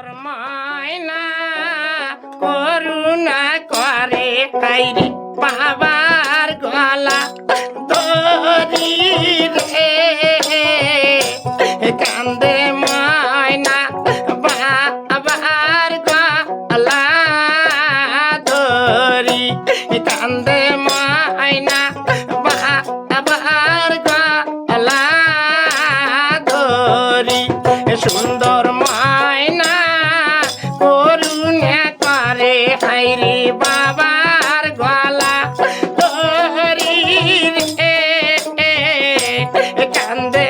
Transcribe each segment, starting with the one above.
শর্মায়না করুণা করে কাইরি পাবার গলা দরি রে। কান্দে মায়না বাবার গলা দরি কান্দে মায়না বাবার গলা দরি সুন্দর 건데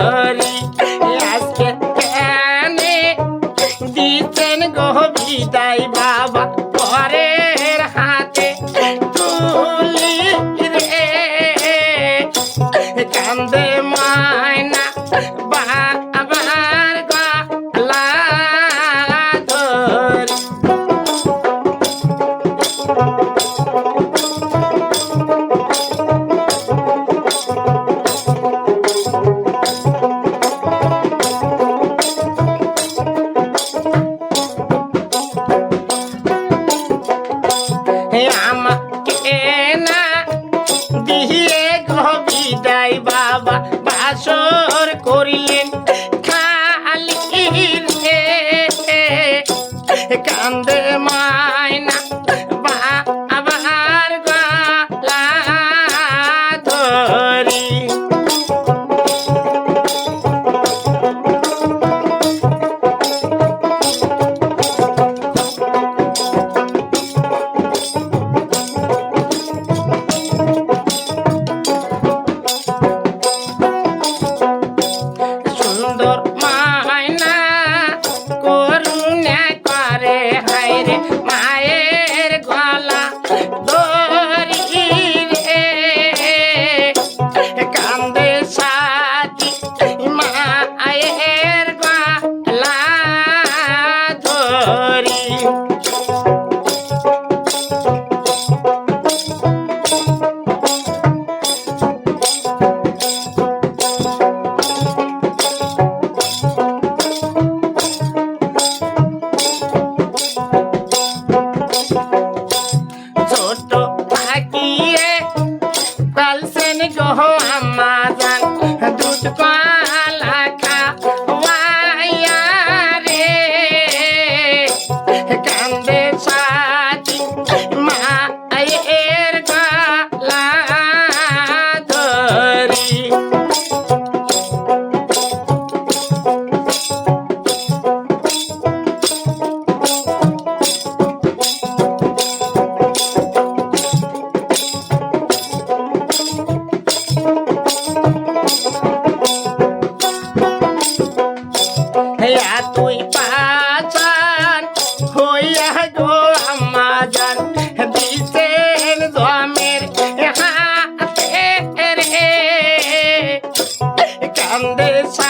করি আজকে কেন দিচ্ছেন গো বিদায় বাবা? যাই বাবা বাসর করি। সন্দেশা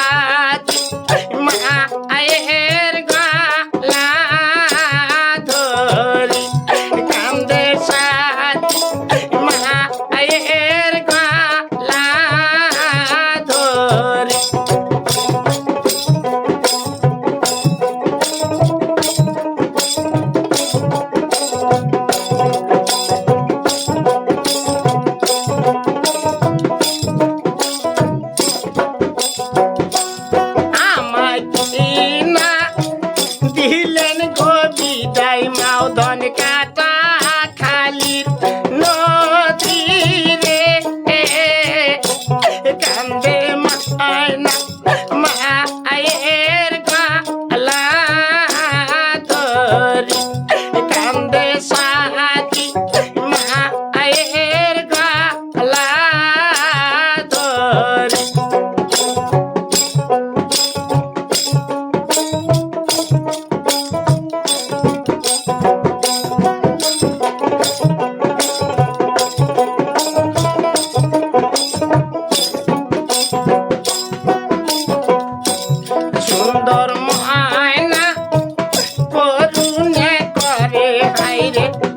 রে